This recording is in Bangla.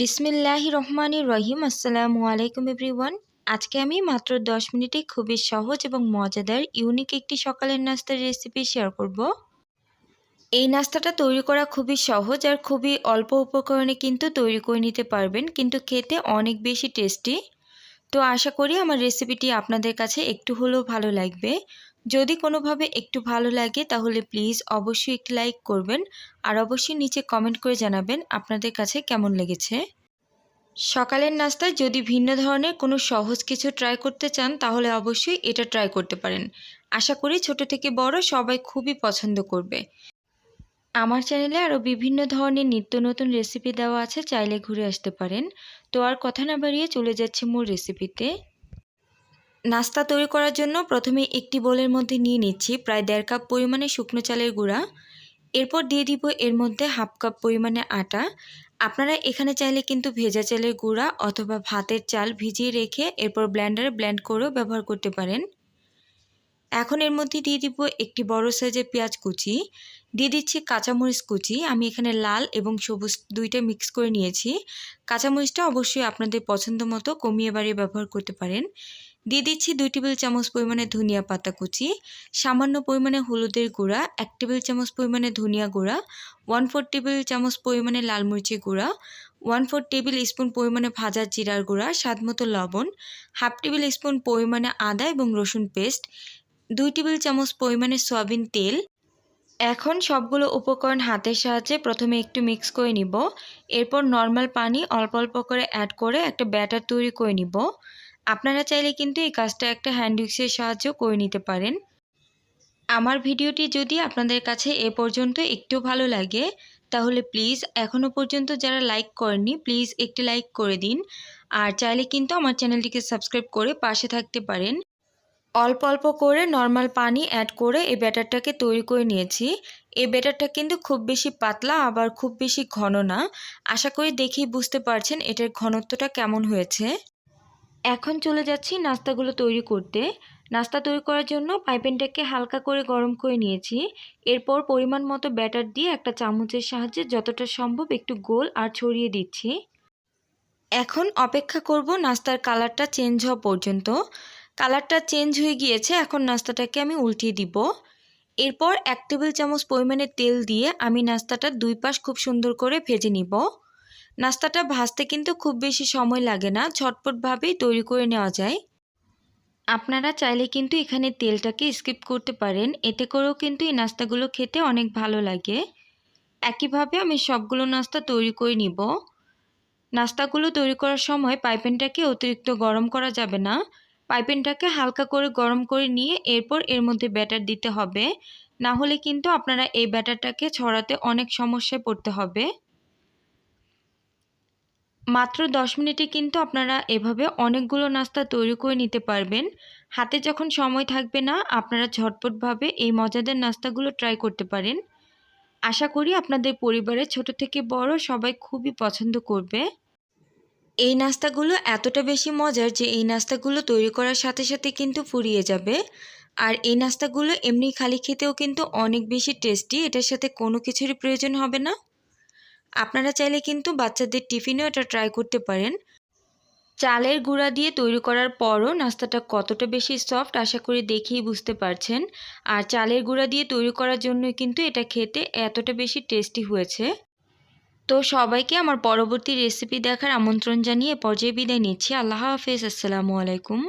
বিসমিল্লাহ রহমানির রহিম। আসসালামু আলাইকুম, এভরিওয়ান। আজকে আমি মাত্র 10 মিনিটে খুবই সহজ এবং মজাদার, ইউনিক একটি সকালের নাস্তার রেসিপি শেয়ার করব। এই নাস্তাটা তৈরি করা খুবই সহজ আর খুবই অল্প উপকরণে কিন্তু তৈরি করে নিতে পারবেন, কিন্তু খেতে অনেক বেশি টেস্টি। তো আশা করি আমার রেসিপিটি আপনাদের কাছে একটু হলেও ভালো লাগবে। যদি কোনোভাবে একটু ভালো লাগে, তাহলে প্লিজ অবশ্যই একটি লাইক করবেন। আর অবশ্যই নিচে কমেন্ট করে জানাবেন আপনাদের কাছে কেমন লেগেছে। সকালের নাস্তায় যদি ভিন্ন ধরনের কোনো সহজ কিছু ট্রাই করতে চান, তাহলে অবশ্যই এটা ট্রাই করতে পারেন। আশা করি ছোট থেকে বড় সবাই খুবই পছন্দ করবে। আমার চ্যানেলে আরও বিভিন্ন ধরনের নিত্য নতুন রেসিপি দেওয়া আছে, চাইলে ঘুরে আসতে পারেন। তো আর কথা না বাড়িয়ে চলে যাচ্ছে মূল রেসিপিতে নাস্তা তৈরি করার জন্য প্রথমে একটি বোলের মধ্যে নিয়ে নিচ্ছি প্রায় দেড় কাপ পরিমাণে শুকনো চালের গুঁড়া। এরপর দিয়ে দিব এর মধ্যে হাফ কাপ পরিমাণে আটা। আপনারা এখানে চাইলে কিন্তু ভেজা চালের গুঁড়া অথবা ভাতের চাল ভিজিয়ে রেখে এরপর ব্ল্যান্ডারে ব্ল্যান্ড করেও ব্যবহার করতে পারেন। এখন এর মধ্যে দিয়ে দিব একটি বড় সাইজের পেঁয়াজ কুচি। দিয়ে দিচ্ছি কাঁচামরিচ কুচি। আমি এখানে লাল এবং সবুজ দুইটা মিক্স করে নিয়েছি। কাঁচামরিচটা অবশ্যই আপনাদের পছন্দ মতো কমিয়ে বাড়িয়ে ব্যবহার করতে পারেন। দিয়ে দিচ্ছি দুই টেবিল চামচ পরিমাণে ধনিয়া পাতা কুচি, সামান্য পরিমাণে হলুদের গুঁড়া, এক টেবিল চামচ পরিমাণে ধনিয়া গুঁড়া ওয়ান ফোর টেবিল চামচ পরিমাণে লাল মরিচের গুঁড়া ওয়ান ফোর টেবিল স্পুন পরিমাণে ভাজা জিরার গুঁড়া, স্বাদ মতো লবণ হাফ টেবিল স্পুন পরিমাণে আদা এবং রসুন পেস্ট, দুই টেবিল চামচ পরিমাণে সয়াবিন তেল। এখন সবগুলো উপকরণ হাতের সাহায্যে প্রথমে একটু মিক্স করে নিব। এরপর নর্মাল পানি অল্প অল্প করে অ্যাড করে একটা ব্যাটার তৈরি করে নিব। আপনারা চাইলে কিন্তু এই কাজটা একটা হ্যান্ড উইক্সের সাহায্যেও করে নিতে পারেন। আমার ভিডিওটি যদি আপনাদের কাছে এ পর্যন্ত একটু ভালো লাগে, তাহলে প্লিজ এখনও পর্যন্ত যারা লাইক করেননি প্লিজ একটি লাইক করে দিন। আর চাইলে কিন্তু আমার চ্যানেলটিকে সাবস্ক্রাইব করে পাশে থাকতে পারেন। অল্প অল্প করে নর্মাল পানি অ্যাড করে এই ব্যাটারটাকে তৈরি করে নিয়েছি। এই ব্যাটারটা কিন্তু খুব বেশি পাতলা, আবার খুব বেশি ঘন না। আশা করি দেখেই বুঝতে পারছেন এটার ঘনত্বটা কেমন হয়েছে। এখন চলে যাচ্ছি নাস্তাগুলো তৈরি করতে। নাস্তা তৈরি করার জন্য পাইপেনটাকে হালকা করে গরম করে নিয়েছি। এরপর পরিমাণ মতো ব্যাটার দিয়ে একটা চামচের সাহায্যে যতটা সম্ভব একটু গোল আর ছড়িয়ে দিচ্ছি। এখন অপেক্ষা করব নাস্তার কালারটা চেঞ্জ হওয়া পর্যন্ত। কালারটা চেঞ্জ হয়ে গিয়েছে, এখন নাস্তাটাকে আমি উল্টিয়ে দিব। এরপর এক টেবিল চামচ পরিমাণে তেল দিয়ে আমি নাস্তাটা দুই পাশ খুব সুন্দর করে ভেজে নিব। নাস্তাটা ভাজতে কিন্তু খুব বেশি সময় লাগে না, ঝটপটভাবেই তৈরি করে নেওয়া যায়। আপনারা চাইলে কিন্তু এখানে তেলটাকে স্কিপ করতে পারেন, এতে করেও কিন্তু এই নাস্তাগুলো খেতে অনেক ভালো লাগে। একইভাবে আমি সবগুলো নাস্তা তৈরি করে নিব। নাস্তাগুলো তৈরি করার সময় পাইপেনটাকে অতিরিক্ত গরম করা যাবে না। পাইপেনটাকে হালকা করে গরম করে নিয়ে এরপর এর মধ্যে ব্যাটার দিতে হবে। না হলে কিন্তু আপনারা এই ব্যাটারটাকে ছড়াতে অনেক সমস্যায় পড়তে হবে। মাত্র দশ মিনিটে কিন্তু আপনারা এভাবে অনেকগুলো নাস্তা তৈরি করে নিতে পারবেন। হাতে যখন সময় থাকবে না, আপনারা ঝটপটভাবে এই মজাদার নাস্তাগুলো ট্রাই করতে পারেন। আশা করি আপনাদের পরিবারে ছোট থেকে বড় সবাই খুবই পছন্দ করবে। এই নাস্তাগুলো এতটা বেশি মজার যে এই নাস্তাগুলো তৈরি করার সাথে সাথে কিন্তু ফুরিয়ে যাবে। আর এই নাস্তাগুলো এমনি খালি খেতেও কিন্তু অনেক বেশি টেস্টি এটার সাথে কোনো কিছুরই প্রয়োজন হবে না। আপনারা চাইলে কিন্তু বাচ্চাদের টিফিনেও এটা ট্রাই করতে পারেন। চালের গুঁড়া দিয়ে তৈরি করার পরও নাস্তাটা কতটা বেশি সফট আশা করি দেখেই বুঝতে পারছেন। আর চালের গুঁড়া দিয়ে তৈরি করার জন্য কিন্তু এটা খেতে এতটা বেশি টেস্টি হয়েছে। তো সবাইকে আমার পরবর্তী রেসিপি দেখার আমন্ত্রণ জানিয়ে পর্যায়ে বিদায় নিচ্ছি। আল্লাহ হাফেজ, আসসালামু আলাইকুম।